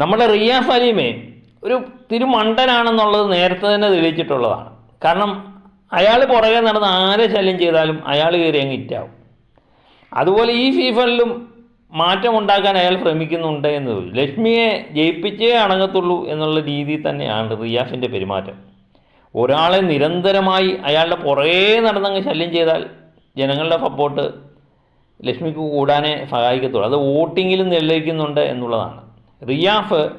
നമ്മുടെ റിയാസ് ഫലീമേ ഒരു തിരുമണ്ടനാണെന്നുള്ളത് നേരത്തെ തന്നെ തെളിയിച്ചിട്ടുള്ളതാണ്. കാരണം അയാൾ പുറകെ നടന്ന് ആരെ ശല്യം ചെയ്താലും അയാൾ കയറി അങ്ങ് ഇറ്റാവും അതുപോലെ ഈ സീസണിലും മാറ്റം ഉണ്ടാക്കാൻ അയാൾ ശ്രമിക്കുന്നുണ്ട് എന്ന്. ലക്ഷ്മിയെ ജയിപ്പിച്ചേ അടങ്ങത്തുള്ളൂ എന്നുള്ള രീതിയിൽ തന്നെയാണ് റിയാസിന്റെ പെരുമാറ്റം. ഒരാളെ നിരന്തരമായി അയാളുടെ പുറകേ നടന്നങ്ങ് ശല്യം ചെയ്താൽ ജനങ്ങളുടെ സപ്പോർട്ട് ലക്ഷ്മിക്ക് കൂടാനേ സഹായിക്കത്തുള്ളൂ. അത് വോട്ടിങ്ങിലും നിർണയിക്കുന്നുണ്ട് എന്നുള്ളതാണ്. റിയാഫ്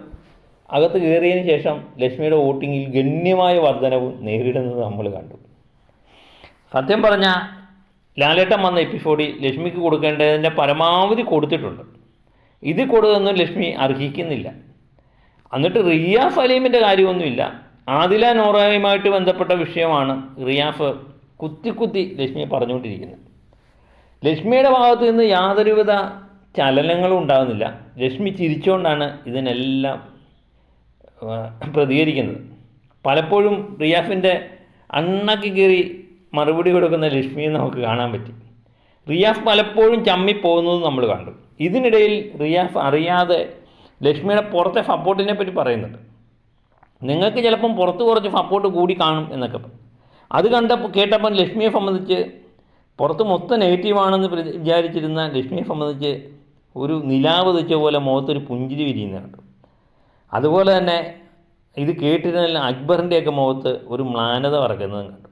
അകത്ത് കയറിയതിന് ശേഷം ലക്ഷ്മിയുടെ വോട്ടിങ്ങിൽ ഗണ്യമായ വർധനവും നേരിടുന്നത് നമ്മൾ കണ്ടു. സത്യം പറഞ്ഞാൽ ലാലേട്ടൻ വന്ന എപ്പിസോഡിൽ ലക്ഷ്മിക്ക് കൊടുക്കേണ്ടതിന്റെ പരമാവധി കൊടുത്തിട്ടുണ്ട്. ഇത് കൊടുത്തൊന്നും ലക്ഷ്മി അർഹിക്കുന്നില്ല. എന്നിട്ട് റിയാഫ് അലീമിന്റെ കാര്യമൊന്നുമില്ല. ആദില നോറയുമായിട്ട് ബന്ധപ്പെട്ട വിഷയമാണ് റിയാഫ് കുത്തി കുത്തി ലക്ഷ്മിയെ പറഞ്ഞുകൊണ്ടിരിക്കുന്നത്. ലക്ഷ്മിയുടെ ഭാഗത്തു നിന്ന് യാതൊരുവിധ ചലനങ്ങളും ഉണ്ടാകുന്നില്ല രശ്മി ചിരിച്ചുകൊണ്ടാണ് ഇതിനെല്ലാം പ്രതികരിക്കുന്നത്. പലപ്പോഴും റിയാഫിന്റെ അണ്ണക്ക് കയറി മറുപടി കൊടുക്കുന്ന ലക്ഷ്മിയെ നമുക്ക് കാണാൻ പറ്റി. റിയാഫ് പലപ്പോഴും ചമ്മിപ്പോകുന്നത് നമ്മൾ കണ്ടു. ഇതിനിടയിൽ റിയാഫ് അറിയാതെ ലക്ഷ്മിയുടെ പുറത്തെ സപ്പോർട്ടിനെ പറ്റി പറയുന്നുണ്ട്. നിങ്ങൾക്ക് ചിലപ്പം പുറത്ത് കുറച്ച് സപ്പോർട്ട് കൂടി കാണും എന്നൊക്കെ അത് കണ്ടപ്പോൾ കേട്ടപ്പം ലക്ഷ്മിയെ സംബന്ധിച്ച് പുറത്ത് മൊത്തം നെഗറ്റീവാണെന്ന് വിചാരിച്ചിരുന്ന ലക്ഷ്മിയെ സംബന്ധിച്ച് ഒരു നിലാവ് തെച്ച പോലെ മുഖത്തൊരു പുഞ്ചിരി വിരിയുന്നുണ്ട്. അതുപോലെ തന്നെ ഇത് കേട്ടിരുന്ന അക്ബറിന്റെയൊക്കെ മുഖത്ത് ഒരു മ്ലാനത പറക്കുന്നതും കണ്ടു.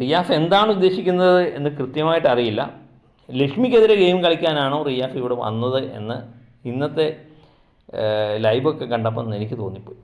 റിയാഫ് എന്താണ് ഉദ്ദേശിക്കുന്നത് എന്ന് കൃത്യമായിട്ട് അറിയില്ല. ലക്ഷ്മിക്കെതിരെ ഗെയിം കളിക്കാനാണോ റിയാഫ് ഇവിടെ വന്നത് എന്ന് ഇന്നത്തെ ലൈവൊക്കെ കണ്ടപ്പോൾ എനിക്ക് തോന്നിപ്പോയി.